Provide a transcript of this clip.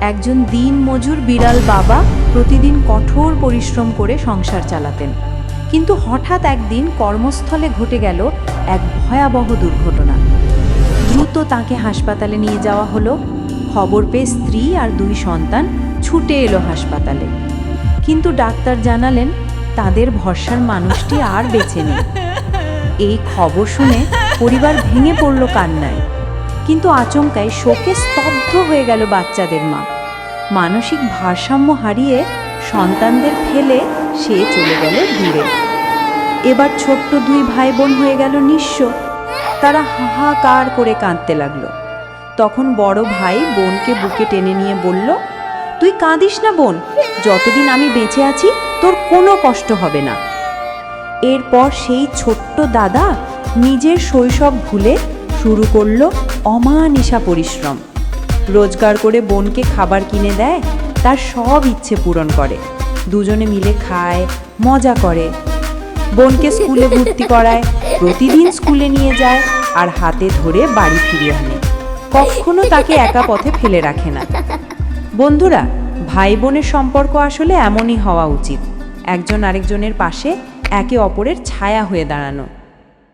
একজন দিন মজুর বিড়াল বাবা প্রতিদিন কঠোর পরিশ্রম করে সংসার চালাতেন। কিন্তু হঠাৎ একদিন কর্মস্থলে ঘটে গেল এক ভয়াবহ দুর্ঘটনা। দ্রুত তাকে হাসপাতালে নিয়ে যাওয়া হলো। খবর পেয়ে স্ত্রী আর দুই সন্তান ছুটে এলো হাসপাতালে। কিন্তু ডাক্তার জানালেন, তাদের ভরসার মানুষটি আর বেঁচে নেই। এই খবর শুনে পরিবার ভেঙে পড়ল কান্নায়। কিন্তু আচমকায় শোকে স্তব্ধ হয়ে গেল বাচ্চাদের মা। মানসিক ভারসাম্য হারিয়ে সন্তানদের ফেলে সে চলে গেল দূরে। এবার ছোট্ট দুই ভাই বোন হয়ে গেল নিঃস্ব। তারা হাহাকার করে কাঁদতে লাগল। তখন বড় ভাই বোনকে বুকে টেনে নিয়ে বলল, তুই কাঁদিস না বোন, যতদিন আমি বেঁচে আছি তোর কোনো কষ্ট হবে না। এরপর সেই ছোট্ট দাদা নিজের শৈশব ভুলে শুরু করল অমানিসা পরিশ্রম। রোজগার করে বোনকে খাবার কিনে দেয়, তার সব ইচ্ছে পূরণ করে। দুজনে মিলে খায়, মজা করে। বোনকে স্কুলে ভর্তি করায়, প্রতিদিন স্কুলে নিয়ে যায় আর হাতে ধরে বাড়ি ফিরিয়ে আনে। কখনো তাকে একা পথে ফেলে রাখে না। বন্ধুরা ভাই বোনের সম্পর্ক আসলে এমনই হওয়া উচিত। একজন আরেকজনের পাশে একে অপরের ছায়া হয়ে দাঁড়ানো।